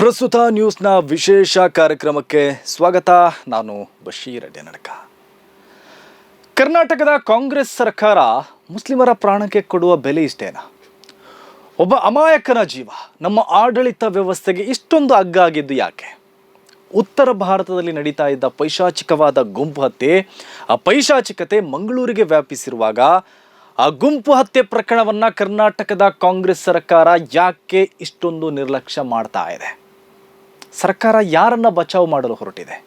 ಪ್ರಸ್ತುತ ನ್ಯೂಸ್ನ ವಿಶೇಷ ಕಾರ್ಯಕ್ರಮಕ್ಕೆ ಸ್ವಾಗತ. ನಾನು ಬಶೀರ್ ಅಡ್ಡೆ ನಡಕ ಕರ್ನಾಟಕದ ಕಾಂಗ್ರೆಸ್ ಸರ್ಕಾರ ಮುಸ್ಲಿಮರ ಪ್ರಾಣಕ್ಕೆ ಕೊಡುವ ಬೆಲೆ ಇಷ್ಟೇನಾ? ಒಬ್ಬ ಅಮಾಯಕನ ಜೀವ, ನಮ್ಮ ಆಡಳಿತ ವ್ಯವಸ್ಥೆಗೆ ಇಷ್ಟೊಂದು ಅಗ್ಗ ಆಗಿದ್ದು ಯಾಕೆ? ಉತ್ತರ ಭಾರತದಲ್ಲಿ ನಡೀತಾ ಇದ್ದ ಪೈಶಾಚಿಕವಾದ ಗುಂಪು ಹತ್ಯೆ, ಆ ಪೈಶಾಚಿಕತೆ ಮಂಗಳೂರಿಗೆ ವ್ಯಾಪಿಸಿರುವಾಗ ಆ ಗುಂಪು ಹತ್ಯೆ ಪ್ರಕರಣವನ್ನು ಕರ್ನಾಟಕದ ಕಾಂಗ್ರೆಸ್ ಸರ್ಕಾರ ಯಾಕೆ ಇಷ್ಟೊಂದು ನಿರ್ಲಕ್ಷ್ಯ ಮಾಡ್ತಾ ಇದೆ? ಸರ್ಕಾರ ಯಾರನ್ನ ಬಚಾವ್ ಮಾಡಲು ಹೊರಟಿದೆ?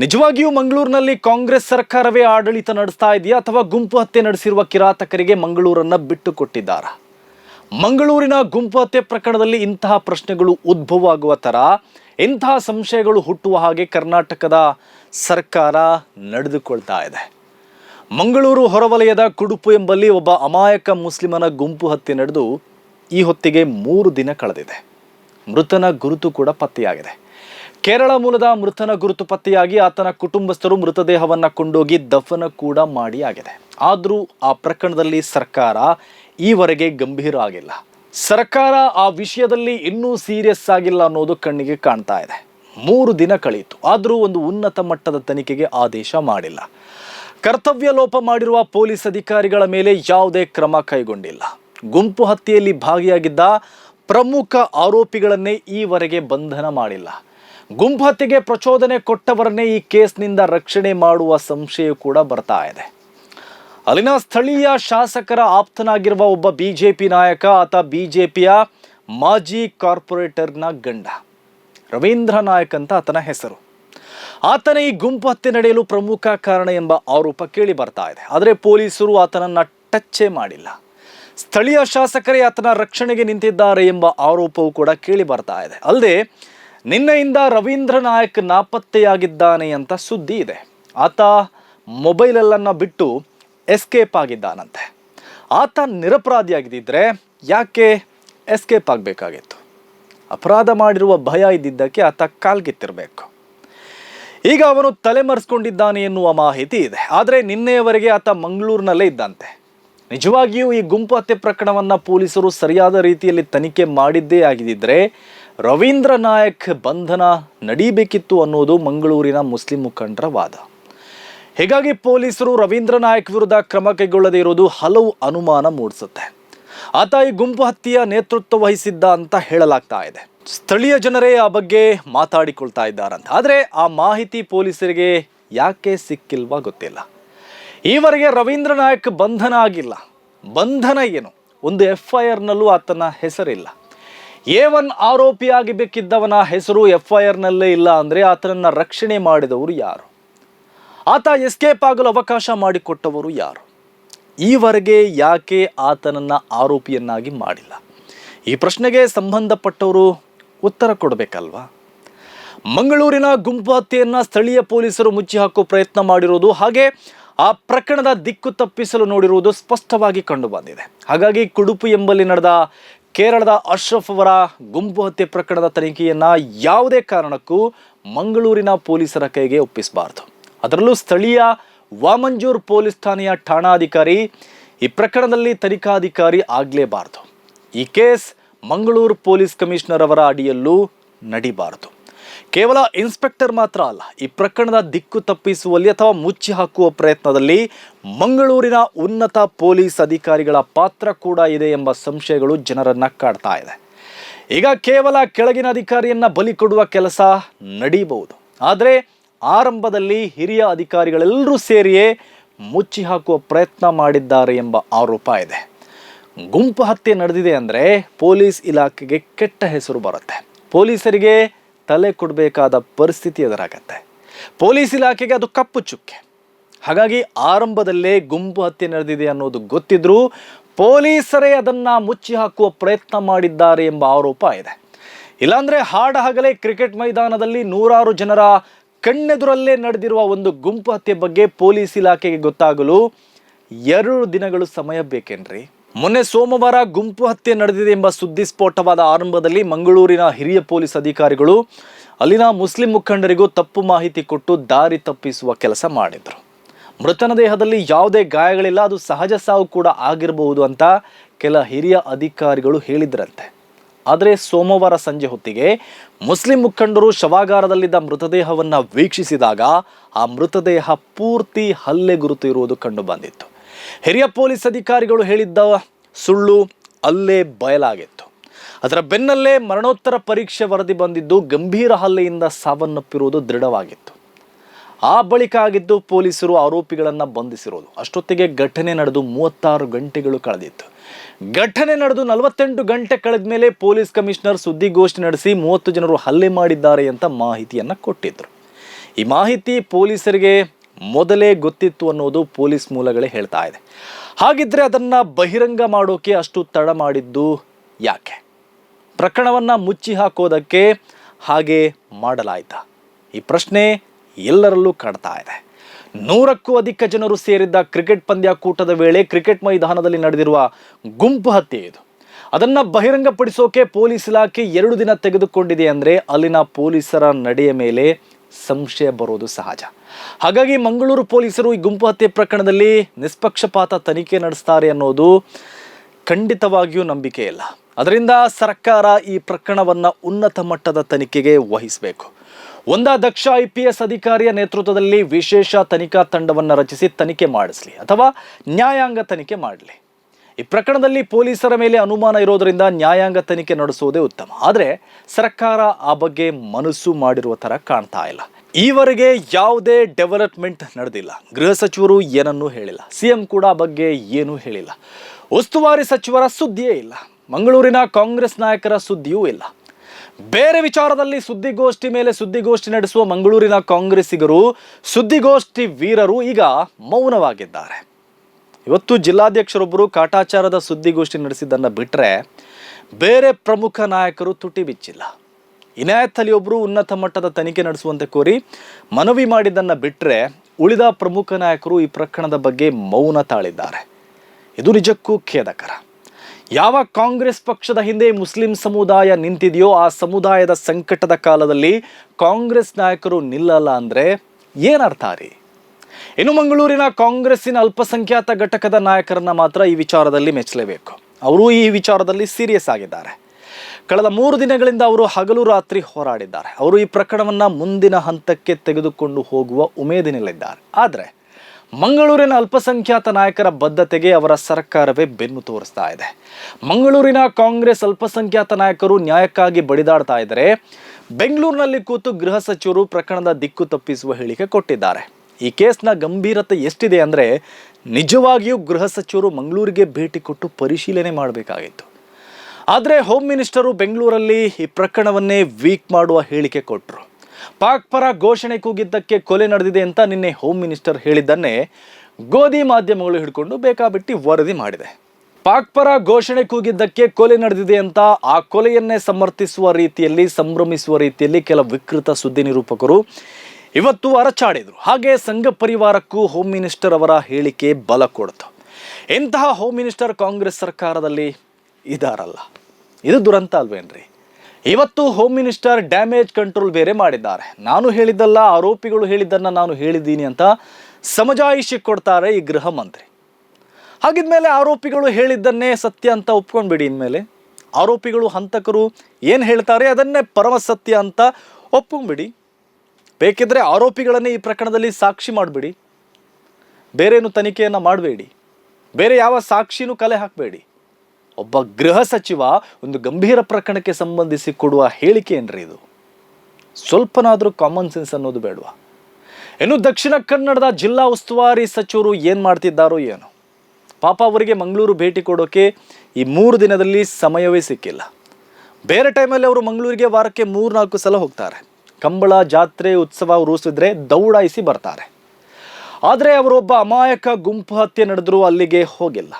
ನಿಜವಾಗಿಯೂ ಮಂಗಳೂರಿನಲ್ಲಿ ಕಾಂಗ್ರೆಸ್ ಸರ್ಕಾರವೇ ಆಡಳಿತ ನಡೆಸ್ತಾ ಇದೆಯಾ ಅಥವಾ ಗುಂಪು ಹತ್ಯೆ ನಡೆಸಿರುವ ಕಿರಾತಕರಿಗೆ ಮಂಗಳೂರನ್ನು ಬಿಟ್ಟು ಕೊಟ್ಟಿದ್ದಾರಾ ಮಂಗಳೂರಿನ ಗುಂಪು ಹತ್ಯೆ ಪ್ರಕರಣದಲ್ಲಿ ಇಂತಹ ಪ್ರಶ್ನೆಗಳು ಉದ್ಭವ ಆಗುವ ಥರ ಇಂತಹ ಸಂಶಯಗಳು ಹುಟ್ಟುವ ಹಾಗೆ ಕರ್ನಾಟಕದ ಸರ್ಕಾರ ನಡೆದುಕೊಳ್ತಾ ಇದೆ. ಮಂಗಳೂರು ಹೊರವಲಯದ ಕುಡುಪು ಎಂಬಲ್ಲಿ ಒಬ್ಬ ಅಮಾಯಕ ಮುಸ್ಲಿಮನ ಗುಂಪು ಹತ್ಯೆ ನಡೆದು ಈ ಹೊತ್ತಿಗೆ ಮೂರು ದಿನ ಕಳೆದಿದೆ. ಮೃತನ ಗುರುತು ಕೂಡ ಪತ್ತೆಯಾಗಿದೆ. ಕೇರಳ ಮೂಲದ ಮೃತನ ಗುರುತು ಪತ್ತೆಯಾಗಿ ಆತನ ಕುಟುಂಬಸ್ಥರು ಮೃತದೇಹವನ್ನ ಕೊಂಡೋಗಿ ದಫನ ಕೂಡ ಮಾಡಿ ಆಗಿದೆ ಆದರೂ ಆ ಪ್ರಕರಣದಲ್ಲಿ ಸರ್ಕಾರ ಈವರೆಗೆ ಗಂಭೀರ ಆಗಿಲ್ಲ. ಸರ್ಕಾರ ಆ ವಿಷಯದಲ್ಲಿ ಇನ್ನೂ ಸೀರಿಯಸ್ ಆಗಿಲ್ಲ ಅನ್ನೋದು ಕಣ್ಣಿಗೆ ಕಾಣ್ತಾ ಇದೆ. ಮೂರು ದಿನ ಕಳೆಯಿತು ಆದರೂ ಒಂದು ಉನ್ನತ ಮಟ್ಟದ ತನಿಖೆಗೆ ಆದೇಶ ಮಾಡಿಲ್ಲ. ಕರ್ತವ್ಯ ಲೋಪ ಮಾಡಿರುವ ಪೊಲೀಸ್ ಅಧಿಕಾರಿಗಳ ಮೇಲೆ ಯಾವುದೇ ಕ್ರಮ ಕೈಗೊಂಡಿಲ್ಲ. ಗುಂಪು ಹತ್ಯೆಯಲ್ಲಿ ಭಾಗಿಯಾಗಿದ್ದ ಪ್ರಮುಖ ಆರೋಪಿಗಳನ್ನೇ ಈವರೆಗೆ ಬಂಧನ ಮಾಡಿಲ್ಲ. ಗುಂಪು ಹತ್ಯೆಗೆ ಪ್ರಚೋದನೆ ಕೊಟ್ಟವರನ್ನೇ ಈ ಕೇಸ್ನಿಂದ ರಕ್ಷಣೆ ಮಾಡುವ ಸಂಶಯ ಕೂಡ ಬರ್ತಾ ಇದೆ. ಅಲ್ಲಿನ ಸ್ಥಳೀಯ ಶಾಸಕರ ಆಪ್ತನಾಗಿರುವ ಒಬ್ಬ ಬಿಜೆಪಿ ನಾಯಕ, ಆತ ಬಿಜೆಪಿಯ ಮಾಜಿ ಕಾರ್ಪೊರೇಟರ್ನ ಗಂಡ. ರವೀಂದ್ರ ನಾಯಕ್ ಅಂತ ಆತನ ಹೆಸರು. ಆತನ ಈ ಗುಂಪು ಹತ್ಯೆ ನಡೆಯಲು ಪ್ರಮುಖ ಕಾರಣ ಎಂಬ ಆರೋಪ ಕೇಳಿ ಬರ್ತಾ ಇದೆ. ಆದರೆ ಪೊಲೀಸರು ಆತನನ್ನ ಟಚ್ಚೇ ಮಾಡಿಲ್ಲ. ಸ್ಥಳೀಯ ಶಾಸಕರೇ ಆತನ ರಕ್ಷಣೆಗೆ ನಿಂತಿದ್ದಾರೆ ಎಂಬ ಆರೋಪವು ಕೂಡ ಕೇಳಿ ಬರ್ತಾ ಇದೆ. ಅಲ್ಲದೆ, ನಿನ್ನೆಯಿಂದ ರವೀಂದ್ರ ನಾಯಕ್ ನಾಪತ್ತೆಯಾಗಿದ್ದಾನೆ ಅಂತ ಸುದ್ದಿ ಇದೆ. ಆತ ಮೊಬೈಲಲ್ಲನ್ನು ಬಿಟ್ಟು ಎಸ್ಕೇಪ್ ಆಗಿದ್ದಾನಂತೆ. ಆತ ನಿರಪರಾಧಿಯಾಗಿದ್ದಿದ್ರೆ ಯಾಕೆ ಎಸ್ಕೇಪ್ ಆಗಬೇಕಾಗಿತ್ತು? ಅಪರಾಧ ಮಾಡಿರುವ ಭಯ ಇದ್ದಿದ್ದಕ್ಕೆ ಆತ ಕಾಲ್ಗಿತ್ತಿರಬೇಕು. ಈಗ ಅವನು ತಲೆಮರೆಸ್ಕೊಂಡಿದ್ದಾನೆ ಎನ್ನುವ ಮಾಹಿತಿ ಇದೆ. ಆದರೆ ನಿನ್ನೆಯವರೆಗೆ ಆತ ಮಂಗಳೂರಿನಲ್ಲೇ ಇದ್ದಂತೆ. ನಿಜವಾಗಿಯೂ ಈ ಗುಂಪು ಹತ್ಯೆ ಪ್ರಕರಣವನ್ನು ಪೊಲೀಸರು ಸರಿಯಾದ ರೀತಿಯಲ್ಲಿ ತನಿಖೆ ಮಾಡಿದ್ದೇ ಆಗಿದ್ದರೆ ರವೀಂದ್ರ ನಾಯಕ್ ಬಂಧನ ನಡೀಬೇಕಿತ್ತು ಅನ್ನೋದು ಮಂಗಳೂರಿನ ಮುಸ್ಲಿಂ ಮುಖಂಡರ ವಾದ. ಹೀಗಾಗಿ ಪೊಲೀಸರು ರವೀಂದ್ರ ನಾಯಕ್ ವಿರುದ್ಧ ಕ್ರಮ ಕೈಗೊಳ್ಳದೇ ಇರೋದು ಹಲವು ಅನುಮಾನ ಮೂಡಿಸುತ್ತೆ. ಆತ ಈ ಗುಂಪು ಹತ್ಯೆಯ ನೇತೃತ್ವ ವಹಿಸಿದ್ದ ಅಂತ ಹೇಳಲಾಗ್ತಾ ಇದೆ. ಸ್ಥಳೀಯ ಜನರೇ ಆ ಬಗ್ಗೆ ಮಾತಾಡಿಕೊಳ್ತಾ ಇದ್ದಾರಂತ. ಆದರೆ ಆ ಮಾಹಿತಿ ಪೊಲೀಸರಿಗೆ ಯಾಕೆ ಸಿಕ್ಕಿಲ್ವಾ ಗೊತ್ತಿಲ್ಲ. ಈವರೆಗೆ ರವೀಂದ್ರ ನಾಯಕ್ ಬಂಧನ ಆಗಿಲ್ಲ ಬಂಧನ ಏನು? ಒಂದು ಎಫ್ ಐ ಆರ್ನಲ್ಲೂ ಆತನ ಹೆಸರಿಲ್ಲ. ಎ ಒನ್ ಆರೋಪಿಯಾಗಿ ಬೇಕಿದ್ದವನ ಹೆಸರು ಎಫ್ ಐ ಆರ್ನಲ್ಲೇ ಇಲ್ಲ ಅಂದರೆ ಆತನನ್ನು ರಕ್ಷಣೆ ಮಾಡಿದವರು ಯಾರು? ಆತ ಎಸ್ಕೇಪ್ ಆಗಲು ಅವಕಾಶ ಮಾಡಿಕೊಟ್ಟವರು ಯಾರು? ಈವರೆಗೆ ಯಾಕೆ ಆತನನ್ನು ಆರೋಪಿಯನ್ನಾಗಿ ಮಾಡಿಲ್ಲ? ಈ ಪ್ರಶ್ನೆಗೆ ಸಂಬಂಧಪಟ್ಟವರು ಉತ್ತರ ಕೊಡಬೇಕಲ್ವಾ? ಮಂಗಳೂರಿನ ಗುಂಪು ಹತ್ಯೆಯನ್ನು ಸ್ಥಳೀಯ ಪೊಲೀಸರು ಮುಚ್ಚಿ ಹಾಕೋ ಪ್ರಯತ್ನ ಮಾಡಿರೋದು ಹಾಗೆ ಆ ಪ್ರಕರಣದ ದಿಕ್ಕು ತಪ್ಪಿಸಲು ನೋಡಿರುವುದು ಸ್ಪಷ್ಟವಾಗಿ ಕಂಡುಬಂದಿದೆ. ಹಾಗಾಗಿ ಕುಡುಪು ಎಂಬಲ್ಲಿ ನಡೆದ ಕೇರಳದ ಅಶ್ರಫ್ ಅವರ ಗುಂಪು ಹತ್ಯೆ ಪ್ರಕರಣದ ತನಿಖೆಯನ್ನು ಯಾವುದೇ ಕಾರಣಕ್ಕೂ ಮಂಗಳೂರಿನ ಪೊಲೀಸರ ಕೈಗೆ ಒಪ್ಪಿಸಬಾರದು. ಅದರಲ್ಲೂ ಸ್ಥಳೀಯ ವಾಮಂಜೂರ್ ಪೊಲೀಸ್ ಠಾಣೆಯ ಠಾಣಾಧಿಕಾರಿ ಈ ಪ್ರಕರಣದಲ್ಲಿ ತನಿಖಾಧಿಕಾರಿ ಆಗಲೇಬಾರದು. ಈ ಕೇಸ್ ಮಂಗಳೂರು ಪೊಲೀಸ್ ಕಮಿಷನರ್ ಅವರ ಅಡಿಯಲ್ಲೂ ನಡಿಬಾರದು. ಕೇವಲ ಇನ್ಸ್ಪೆಕ್ಟರ್ ಮಾತ್ರ ಅಲ್ಲ, ಈ ಪ್ರಕರಣದ ದಿಕ್ಕು ತಪ್ಪಿಸುವಲ್ಲಿ ಅಥವಾ ಮುಚ್ಚಿ ಹಾಕುವ ಪ್ರಯತ್ನದಲ್ಲಿ ಮಂಗಳೂರಿನ ಉನ್ನತ ಪೊಲೀಸ್ ಅಧಿಕಾರಿಗಳ ಪಾತ್ರ ಕೂಡ ಇದೆ ಎಂಬ ಸಂಶಯಗಳು ಜನರನ್ನ ಕಾಡ್ತಾ ಇದೆ. ಈಗ ಕೇವಲ ಕೆಳಗಿನ ಅಧಿಕಾರಿಯನ್ನ ಬಲಿ ಕೊಡುವ ಕೆಲಸ ನಡೀಬಹುದು. ಆದರೆ ಆರಂಭದಲ್ಲಿ ಹಿರಿಯ ಅಧಿಕಾರಿಗಳೆಲ್ಲರೂ ಸೇರಿಯೇ ಮುಚ್ಚಿ ಹಾಕುವ ಪ್ರಯತ್ನ ಮಾಡಿದ್ದಾರೆ ಎಂಬ ಆರೋಪ ಇದೆ. ಗುಂಪು ಹತ್ಯೆ ನಡೆದಿದೆ ಅಂದರೆ ಪೊಲೀಸ್ ಇಲಾಖೆಗೆ ಕೆಟ್ಟ ಹೆಸರು ಬರುತ್ತೆ. ಪೊಲೀಸರಿಗೆ ತಲೆ ಕೊಡಬೇಕಾದ ಪರಿಸ್ಥಿತಿ ಎದುರಾಗತ್ತೆ. ಪೊಲೀಸ್ ಇಲಾಖೆಗೆ ಅದು ಕಪ್ಪು ಚುಕ್ಕೆ. ಹಾಗಾಗಿ ಆರಂಭದಲ್ಲೇ ಗುಂಪು ಹತ್ಯೆ ನಡೆದಿದೆ ಅನ್ನೋದು ಗೊತ್ತಿದ್ರೂ ಪೊಲೀಸರೇ ಅದನ್ನ ಮುಚ್ಚಿ ಹಾಕುವ ಪ್ರಯತ್ನ ಮಾಡಿದ್ದಾರೆ ಎಂಬ ಆರೋಪ ಇದೆ. ಇಲ್ಲಾಂದ್ರೆ ಹಾಡ ಹಗಲೇ ಕ್ರಿಕೆಟ್ ಮೈದಾನದಲ್ಲಿ ನೂರಾರು ಜನರ ಕಣ್ಣೆದುರಲ್ಲೇ ನಡೆದಿರುವ ಒಂದು ಗುಂಪು ಹತ್ಯೆ ಬಗ್ಗೆ ಪೊಲೀಸ್ ಇಲಾಖೆಗೆ ಗೊತ್ತಾಗಲು ಎರಡು ದಿನಗಳು ಸಮಯ ಬೇಕೇನ್ರಿ? ಮೊನ್ನೆ ಸೋಮವಾರ ಗುಂಪು ಹತ್ಯೆ ನಡೆದಿದೆ ಎಂಬ ಸುದ್ದಿ ಸ್ಫೋಟವಾದ ಆರಂಭದಲ್ಲಿ ಮಂಗಳೂರಿನ ಹಿರಿಯ ಪೊಲೀಸ್ ಅಧಿಕಾರಿಗಳು ಅಲ್ಲಿನ ಮುಸ್ಲಿಂ ಮುಖಂಡರಿಗೂ ತಪ್ಪು ಮಾಹಿತಿ ಕೊಟ್ಟು ದಾರಿ ತಪ್ಪಿಸುವ ಕೆಲಸ ಮಾಡಿದರು. ಮೃತನ ದೇಹದಲ್ಲಿ ಯಾವುದೇ ಗಾಯಗಳಿಲ್ಲ, ಅದು ಸಹಜ ಸಾವು ಕೂಡ ಆಗಿರಬಹುದು ಅಂತ ಕೆಲ ಹಿರಿಯ ಅಧಿಕಾರಿಗಳು ಹೇಳಿದ್ರಂತೆ. ಆದರೆ ಸೋಮವಾರ ಸಂಜೆ ಹೊತ್ತಿಗೆ ಮುಸ್ಲಿಂ ಮುಖಂಡರು ಶವಾಗಾರದಲ್ಲಿದ್ದ ಮೃತದೇಹವನ್ನು ವೀಕ್ಷಿಸಿದಾಗ ಆ ಮೃತದೇಹ ಪೂರ್ತಿ ಹಲ್ಲೆ ಗುರುತು ಇರುವುದು ಕಂಡು ಬಂದಿತ್ತು. ಹಿರಿಯ ಪೊಲೀಸ್ ಅಧಿಕಾರಿಗಳು ಹೇಳಿದ್ದ ಸುಳ್ಳು ಅಲ್ಲೇ ಬಯಲಾಗಿತ್ತು. ಅದರ ಬೆನ್ನಲ್ಲೇ ಮರಣೋತ್ತರ ಪರೀಕ್ಷೆ ವರದಿ ಬಂದಿದ್ದು ಗಂಭೀರ ಹಲ್ಲೆಯಿಂದ ಸಾವನ್ನಪ್ಪಿರುವುದು ದೃಢವಾಗಿತ್ತು. ಆ ಬಳಿಕ ಆಗಿದ್ದು ಪೊಲೀಸರು ಆರೋಪಿಗಳನ್ನು ಬಂಧಿಸಿರೋದು. ಅಷ್ಟೊತ್ತಿಗೆ ಘಟನೆ ನಡೆದು ಮೂವತ್ತಾರು ಗಂಟೆಗಳು ಕಳೆದಿತ್ತು. ಘಟನೆ ನಡೆದು ನಲವತ್ತೆಂಟು ಗಂಟೆ ಕಳೆದ ಮೇಲೆ ಪೊಲೀಸ್ ಕಮಿಷನರ್ ಸುದ್ದಿಗೋಷ್ಠಿ ನಡೆಸಿ ಮೂವತ್ತು ಜನರು ಹಲ್ಲೆ ಮಾಡಿದ್ದಾರೆ ಅಂತ ಮಾಹಿತಿಯನ್ನು ಕೊಟ್ಟಿದ್ದರು ಈ ಮಾಹಿತಿ ಪೊಲೀಸರಿಗೆ ಮೊದಲೇ ಗೊತ್ತಿತ್ತು ಅನ್ನೋದು ಪೊಲೀಸ್ ಮೂಲಗಳೇ ಹೇಳ್ತಾ ಇದೆ. ಹಾಗಿದ್ರೆ ಅದನ್ನು ಬಹಿರಂಗ ಮಾಡೋಕೆ ಅಷ್ಟು ತಡ ಮಾಡಿದ್ದು ಯಾಕೆ? ಪ್ರಕರಣವನ್ನು ಮುಚ್ಚಿ ಹಾಕೋದಕ್ಕೆ ಹಾಗೆ ಮಾಡಲಾಯಿತ. ಈ ಪ್ರಶ್ನೆ ಎಲ್ಲರಲ್ಲೂ ಕಾಡ್ತಾ ಇದೆ. ನೂರಕ್ಕೂ ಅಧಿಕ ಜನರು ಸೇರಿದ್ದ ಕ್ರಿಕೆಟ್ ಪಂದ್ಯಾಕೂಟದ ವೇಳೆ ಕ್ರಿಕೆಟ್ ಮೈದಾನದಲ್ಲಿ ನಡೆದಿರುವ ಗುಂಪು ಹತ್ಯೆ ಇದು. ಅದನ್ನು ಬಹಿರಂಗಪಡಿಸೋಕೆ ಪೊಲೀಸ್ ಇಲಾಖೆ ಎರಡು ದಿನ ತೆಗೆದುಕೊಂಡಿದೆ ಅಂದರೆ ಅಲ್ಲಿನ ಪೊಲೀಸರ ನಡೆಯ ಮೇಲೆ ಸಂಶಯ ಬರೋದು ಸಹಜ. ಹಾಗಾಗಿ ಮಂಗಳೂರು ಪೊಲೀಸರು ಈ ಗುಂಪು ಹತ್ಯೆ ಪ್ರಕರಣದಲ್ಲಿ ನಿಷ್ಪಕ್ಷಪಾತ ತನಿಖೆ ನಡೆಸ್ತಾರೆ ಅನ್ನೋದು ಖಂಡಿತವಾಗಿಯೂ ನಂಬಿಕೆ ಇಲ್ಲ. ಅದರಿಂದ ಸರ್ಕಾರ ಈ ಪ್ರಕರಣವನ್ನು ಉನ್ನತ ಮಟ್ಟದ ತನಿಖೆಗೆ ವಹಿಸಬೇಕು. ಒಂದ ದಕ್ಷ ಐ ಪಿ ಎಸ್ ಅಧಿಕಾರಿಯ ನೇತೃತ್ವದಲ್ಲಿ ವಿಶೇಷ ತನಿಖಾ ತಂಡವನ್ನು ರಚಿಸಿ ತನಿಖೆ ಮಾಡಿಸಲಿ ಅಥವಾ ನ್ಯಾಯಾಂಗ ತನಿಖೆ ಮಾಡಲಿ. ಈ ಪ್ರಕರಣದಲ್ಲಿ ಪೊಲೀಸರ ಮೇಲೆ ಅನುಮಾನ ಇರೋದರಿಂದ ನ್ಯಾಯಾಂಗ ತನಿಖೆ ನಡೆಸುವುದೇ ಉತ್ತಮ. ಆದರೆ ಸರ್ಕಾರ ಆ ಬಗ್ಗೆ ಮನಸ್ಸು ಮಾಡಿರುವ ಥರ ಕಾಣ್ತಾ ಇಲ್ಲ. ಈವರೆಗೆ ಯಾವುದೇ ಡೆವಲಪ್ಮೆಂಟ್ ನಡೆದಿಲ್ಲ. ಗೃಹ ಸಚಿವರು ಏನನ್ನೂ ಹೇಳಿಲ್ಲ. ಸಿಎಂ ಕೂಡ ಆ ಬಗ್ಗೆ ಏನೂ ಹೇಳಿಲ್ಲ. ಉಸ್ತುವಾರಿ ಸಚಿವರ ಸುದ್ದಿಯೇ ಇಲ್ಲ. ಮಂಗಳೂರಿನ ಕಾಂಗ್ರೆಸ್ ನಾಯಕರ ಸುದ್ದಿಯೂ ಇಲ್ಲ. ಬೇರೆ ವಿಚಾರದಲ್ಲಿ ಸುದ್ದಿಗೋಷ್ಠಿ ಮೇಲೆ ಸುದ್ದಿಗೋಷ್ಠಿ ನಡೆಸುವ ಮಂಗಳೂರಿನ ಕಾಂಗ್ರೆಸ್ಸಿಗರು ಸುದ್ದಿಗೋಷ್ಠಿ ವೀರರು ಈಗ ಮೌನವಾಗಿದ್ದಾರೆ. ಇವತ್ತು ಜಿಲ್ಲಾಧ್ಯಕ್ಷರೊಬ್ಬರು ಕಾಟಾಚಾರದ ಸುದ್ದಿಗೋಷ್ಠಿ ನಡೆಸಿದ್ದನ್ನು ಬಿಟ್ಟರೆ ಬೇರೆ ಪ್ರಮುಖ ನಾಯಕರು ತುಟಿ ಬಿಚ್ಚಿಲ್ಲ. ಇನಾಯತ್ ಅಲಿ ಒಬ್ಬರು ಉನ್ನತ ಮಟ್ಟದ ತನಿಖೆ ನಡೆಸುವಂತೆ ಕೋರಿ ಮನವಿ ಮಾಡಿದ್ದನ್ನು ಬಿಟ್ಟರೆ ಉಳಿದ ಪ್ರಮುಖ ನಾಯಕರು ಈ ಪ್ರಕರಣದ ಬಗ್ಗೆ ಮೌನ ತಾಳಿದ್ದಾರೆ. ಇದು ನಿಜಕ್ಕೂ ಖೇದಕರ. ಯಾವ ಕಾಂಗ್ರೆಸ್ ಪಕ್ಷದ ಹಿಂದೆ ಮುಸ್ಲಿಂ ಸಮುದಾಯ ನಿಂತಿದೆಯೋ ಆ ಸಮುದಾಯದ ಸಂಕಟದ ಕಾಲದಲ್ಲಿ ಕಾಂಗ್ರೆಸ್ ನಾಯಕರು ನಿಲ್ಲಲ್ಲ ಅಂದರೆ ಏನರ್ಥ ರೀ? ಇನ್ನು ಮಂಗಳೂರಿನ ಕಾಂಗ್ರೆಸ್ಸಿನ ಅಲ್ಪಸಂಖ್ಯಾತ ಘಟಕದ ನಾಯಕರನ್ನ ಮಾತ್ರ ಈ ವಿಚಾರದಲ್ಲಿ ಮೆಚ್ಚಲೇಬೇಕು. ಅವರು ಈ ವಿಚಾರದಲ್ಲಿ ಸೀರಿಯಸ್ ಆಗಿದ್ದಾರೆ. ಕಳೆದ ಮೂರು ದಿನಗಳಿಂದ ಅವರು ಹಗಲು ರಾತ್ರಿ ಹೋರಾಡಿದ್ದಾರೆ. ಅವರು ಈ ಪ್ರಕರಣವನ್ನು ಮುಂದಿನ ಹಂತಕ್ಕೆ ತೆಗೆದುಕೊಂಡು ಹೋಗುವ ಉಮೇದಿನಲ್ಲಿದ್ದಾರೆ. ಆದರೆ, ಮಂಗಳೂರಿನ ಅಲ್ಪಸಂಖ್ಯಾತ ನಾಯಕರ ಬದ್ಧತೆಗೆ ಅವರ ಸರ್ಕಾರವೇ ಬೆನ್ನು ತೋರಿಸ್ತಾ ಇದೆ. ಮಂಗಳೂರಿನ ಕಾಂಗ್ರೆಸ್ ಅಲ್ಪಸಂಖ್ಯಾತ ನಾಯಕರು ನ್ಯಾಯಕ್ಕಾಗಿ ಬಡಿದಾಡ್ತಾ ಇದ್ದರೆ, ಬೆಂಗಳೂರಿನಲ್ಲಿ ಕೂತು ಗೃಹ ಸಚಿವರು ಪ್ರಕರಣದ ದಿಕ್ಕು ತಪ್ಪಿಸುವ ಹೇಳಿಕೆ ಕೊಟ್ಟಿದ್ದಾರೆ. ಈ ಕೇಸ್ನ ಗಂಭೀರತೆ ಎಷ್ಟಿದೆ ಅಂದರೆ ನಿಜವಾಗಿಯೂ ಗೃಹ ಸಚಿವರು ಮಂಗಳೂರಿಗೆ ಭೇಟಿ ಕೊಟ್ಟು ಪರಿಶೀಲನೆ ಮಾಡಬೇಕಾಗಿತ್ತು. ಆದರೆ ಹೋಮ್ ಮಿನಿಸ್ಟರು ಬೆಂಗಳೂರಲ್ಲಿ ಈ ಪ್ರಕರಣವನ್ನೇ ವೀಕ್ ಮಾಡುವ ಹೇಳಿಕೆ ಕೊಟ್ಟರು ಪಾಕ್ ಪರ ಘೋಷಣೆ ಕೂಗಿದ್ದಕ್ಕೆ ಕೊಲೆ ನಡೆದಿದೆ ಅಂತ ನಿನ್ನೆ ಹೋಮ್ ಮಿನಿಸ್ಟರ್ ಹೇಳಿದ್ದನ್ನೇ ಗೋಧಿ ಮಾಧ್ಯಮಗಳು ಹಿಡ್ಕೊಂಡು ಬೇಕಾಬಿಟ್ಟಿ ವರದಿ ಮಾಡಿದೆ. ಪಾಕ್ ಪರ ಘೋಷಣೆ ಕೂಗಿದ್ದಕ್ಕೆ ಕೊಲೆ ನಡೆದಿದೆ ಅಂತ ಆ ಕೊಲೆಯನ್ನೇ ಸಮರ್ಥಿಸುವ ರೀತಿಯಲ್ಲಿ, ಸಂಭ್ರಮಿಸುವ ರೀತಿಯಲ್ಲಿ ಕೆಲ ವಿಕೃತ ಸುದ್ದಿ ನಿರೂಪಕರು ಇವತ್ತು ಅರಚಾಡಿದರು. ಹಾಗೆ ಸಂಘ ಪರಿವಾರಕ್ಕೂ ಹೋಮ್ ಮಿನಿಸ್ಟರ್ ಅವರ ಹೇಳಿಕೆ ಬಲ ಕೊಡ್ತು. ಇಂತಹ ಹೋಮ್ ಮಿನಿಸ್ಟರ್ ಕಾಂಗ್ರೆಸ್ ಸರ್ಕಾರದಲ್ಲಿ ಇದಾರಲ್ಲ. ಇದು ದುರಂತ ಅಲ್ವೇನ್ರಿ? ಇವತ್ತು ಹೋಮ್ ಮಿನಿಸ್ಟರ್ ಡ್ಯಾಮೇಜ್ ಕಂಟ್ರೋಲ್ ಬೇರೆ ಮಾಡಿದ್ದಾರೆ. ನಾನು ಹೇಳಿದ್ದಲ್ಲ, ಆರೋಪಿಗಳು ಹೇಳಿದ್ದನ್ನು ನಾನು ಹೇಳಿದ್ದೀನಿ ಅಂತ ಸಮಜಾಯಿಷಿ ಕೊಡ್ತಾರೆ ಈ ಗೃಹ ಮಂತ್ರಿ. ಹಾಗಿದ್ಮೇಲೆ ಆರೋಪಿಗಳು ಹೇಳಿದ್ದನ್ನೇ ಸತ್ಯ ಅಂತ ಒಪ್ಕೊಂಡ್ಬಿಡಿ ಇನ್ಮೇಲೆ. ಆರೋಪಿಗಳು ಹಂತಕರು ಏನು ಹೇಳ್ತಾರೆ ಅದನ್ನೇ ಪರಮ ಸತ್ಯ ಅಂತ ಒಪ್ಕೊಂಡ್ಬಿಡಿ. ಬೇಕಿದ್ರೆ ಆರೋಪಿಗಳನ್ನೇ ಈ ಪ್ರಕರಣದಲ್ಲಿ ಸಾಕ್ಷಿ ಮಾಡಿಬಿಡಿ. ಬೇರೇನು ತನಿಖೆಯನ್ನು ಮಾಡಬೇಡಿ. ಬೇರೆ ಯಾವ ಸಾಕ್ಷಿನೂ ಕಲೆ ಹಾಕಬೇಡಿ. ಒಬ್ಬ ಗೃಹ ಸಚಿವ ಒಂದು ಗಂಭೀರ ಪ್ರಕರಣಕ್ಕೆ ಸಂಬಂಧಿಸಿ ಕೊಡುವ ಹೇಳಿಕೆ ಏನ್ರಿ ಇದು? ಸ್ವಲ್ಪನಾದರೂ ಕಾಮನ್ ಸೆನ್ಸ್ ಅನ್ನೋದು ಬೇಡವಾ? ಇನ್ನು ದಕ್ಷಿಣ ಕನ್ನಡದ ಜಿಲ್ಲಾ ಉಸ್ತುವಾರಿ ಸಚಿವರು ಏನು ಮಾಡ್ತಿದ್ದಾರೋ ಏನು? ಪಾಪ ಅವರಿಗೆ ಮಂಗಳೂರು ಭೇಟಿ ಕೊಡೋಕೆ ಈ ಮೂರು ದಿನದಲ್ಲಿ ಸಮಯವೇ ಸಿಕ್ಕಿಲ್ಲ. ಬೇರೆ ಟೈಮಲ್ಲಿ ಅವರು ಮಂಗಳೂರಿಗೆ ವಾರಕ್ಕೆ ಮೂರು ನಾಲ್ಕು ಸಲ ಹೋಗ್ತಾರೆ. ಕಂಬಳ ಜಾತ್ರೆ ಉತ್ಸವ ರೂಸಿದ್ರೆ ದೌಡಾಯಿಸಿ ಬರ್ತಾರೆ. ಆದರೆ ಅವರೊಬ್ಬ ಅಮಾಯಕ ಗುಂಪು ಹತ್ಯೆ ನಡೆದರೂ ಅಲ್ಲಿಗೆ ಹೋಗಿಲ್ಲ.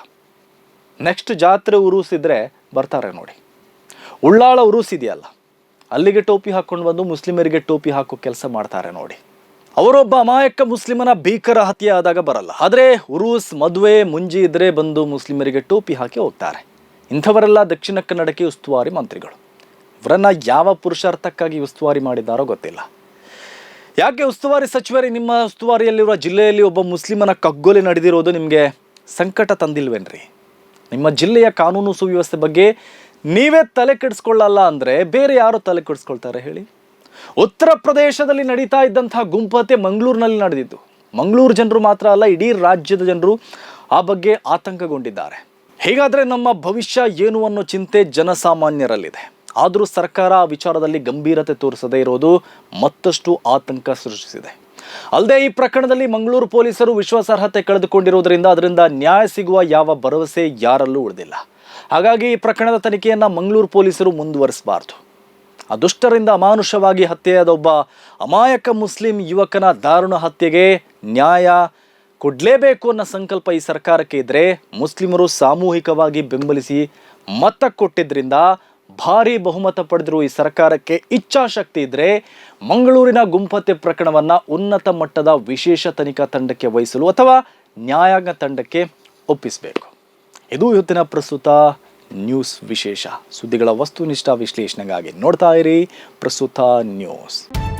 ನೆಕ್ಸ್ಟ್ ಜಾತ್ರೆ ಉರುಸಿದ್ರೆ ಬರ್ತಾರೆ ನೋಡಿ. ಉಳ್ಳಾಳ ಉರುಸಿದೆಯಲ್ಲ. ಅಲ್ಲಿಗೆ ಟೋಪಿ ಹಾಕೊಂಡು ಬಂದು ಮುಸ್ಲಿಮರಿಗೆ ಟೋಪಿ ಹಾಕೋ ಕೆಲಸ ಮಾಡ್ತಾರೆ ನೋಡಿ. ಅವರೊಬ್ಬ ಅಮಾಯಕ ಮುಸ್ಲಿಮನ ಭೀಕರ ಹತ್ಯೆ ಆದಾಗ ಬರಲ್ಲ. ಆದರೆ ಉರೂಸ್ ಮದುವೆ ಮುಂಜಿ ಇದ್ರೆ ಬಂದು ಮುಸ್ಲಿಮರಿಗೆ ಟೋಪಿ ಹಾಕಿ ಹೋಗ್ತಾರೆ. ಇಂಥವರೆಲ್ಲ ದಕ್ಷಿಣ ಕನ್ನಡಕ್ಕೆ ಉಸ್ತುವಾರಿ ಮಂತ್ರಿಗಳು. ಇವರನ್ನ ಯಾವ ಪುರುಷಾರ್ಥಕ್ಕಾಗಿ ಉಸ್ತುವಾರಿ ಮಾಡಿದ್ದಾರೋ ಗೊತ್ತಿಲ್ಲ. ಯಾಕೆ ಉಸ್ತುವಾರಿ ಸಚಿವರೇ, ನಿಮ್ಮ ಉಸ್ತುವಾರಿಯಲ್ಲಿರುವ ಜಿಲ್ಲೆಯಲ್ಲಿ ಒಬ್ಬ ಮುಸ್ಲಿಮನ ಕಗ್ಗೊಲೆ ನಡೆದಿರೋದು ನಿಮಗೆ ಸಂಕಟ ತಂದಿಲ್ವೇನ್ರಿ? ನಿಮ್ಮ ಜಿಲ್ಲೆಯ ಕಾನೂನು ಸುವ್ಯವಸ್ಥೆ ಬಗ್ಗೆ ನೀವೇ ತಲೆ ಕೆಡಿಸ್ಕೊಳ್ಳಲ್ಲ ಅಂದರೆ ಬೇರೆ ಯಾರು ತಲೆ ಕೆಡಿಸ್ಕೊಳ್ತಾರೆ ಹೇಳಿ? ಉತ್ತರ ಪ್ರದೇಶದಲ್ಲಿ ನಡೀತಾ ಇದ್ದಂತಹ ಗುಂಪತೆ ಮಂಗಳೂರಿನಲ್ಲಿ ನಡೆದಿದ್ದು. ಮಂಗಳೂರು ಜನರು ಮಾತ್ರ ಅಲ್ಲ, ಇಡೀ ರಾಜ್ಯದ ಜನರು ಆ ಬಗ್ಗೆ ಆತಂಕಗೊಂಡಿದ್ದಾರೆ. ಹೀಗಾದರೆ ನಮ್ಮ ಭವಿಷ್ಯ ಏನು ಅನ್ನೋ ಚಿಂತೆ ಜನಸಾಮಾನ್ಯರಲ್ಲಿದೆ. ಆದರೂ ಸರ್ಕಾರ ಆ ವಿಚಾರದಲ್ಲಿ ಗಂಭೀರತೆ ತೋರಿಸದೇ ಇರೋದು ಮತ್ತಷ್ಟು ಆತಂಕ ಸೃಷ್ಟಿಸಿದೆ. ಅಲ್ಲದೆ ಈ ಪ್ರಕರಣದಲ್ಲಿ ಮಂಗಳೂರು ಪೊಲೀಸರು ವಿಶ್ವಾಸಾರ್ಹತೆ ಕಳೆದುಕೊಂಡಿರುವುದರಿಂದ ಅದರಿಂದ ನ್ಯಾಯ ಸಿಗುವ ಯಾವ ಭರವಸೆ ಯಾರಲ್ಲೂ ಉಳಿದಿಲ್ಲ. ಹಾಗಾಗಿ ಈ ಪ್ರಕರಣದ ತನಿಖೆಯನ್ನು ಮಂಗಳೂರು ಪೊಲೀಸರು ಮುಂದುವರಿಸಬಾರದು. ಆ ದುಷ್ಟರಿಂದ ಅಮಾನುಷವಾಗಿ ಹತ್ಯೆಯಾದ ಒಬ್ಬ ಅಮಾಯಕ ಮುಸ್ಲಿಂ ಯುವಕನ ದಾರುಣ ಹತ್ಯೆಗೆ ನ್ಯಾಯ ಕೊಡಲೇಬೇಕು ಅನ್ನೋ ಸಂಕಲ್ಪ ಈ ಸರ್ಕಾರಕ್ಕೆ ಇದ್ದರೆ ಮುಸ್ಲಿಮರು ಸಾಮೂಹಿಕವಾಗಿ ಬೆಂಬಲಿಸಿ ಮತ ಕೊಟ್ಟಿದ್ರಿಂದ ಭಾರಿ ಬಹುಮತ ಪಡೆದಿರುವ ಈ ಸರ್ಕಾರಕ್ಕೆ ಇಚ್ಛಾಶಕ್ತಿ ಇದ್ದರೆ ಮಂಗಳೂರಿನ ಗುಂಪತ್ತೆ ಪ್ರಕರಣವನ್ನು ಉನ್ನತ ಮಟ್ಟದ ವಿಶೇಷ ತನಿಖಾ ತಂಡಕ್ಕೆ ವಹಿಸಲು ಅಥವಾ ನ್ಯಾಯಾಂಗ ತಂಡಕ್ಕೆ ಒಪ್ಪಿಸಬೇಕು. ಇದು ಇವತ್ತಿನ ಪ್ರಸ್ತುತ ನ್ಯೂಸ್ ವಿಶೇಷ. ಸುದ್ದಿಗಳ ವಸ್ತುನಿಷ್ಠ ವಿಶ್ಲೇಷಣೆಗಾಗಿ ನೋಡ್ತಾ ಇರಿ ಪ್ರಸ್ತುತ ನ್ಯೂಸ್.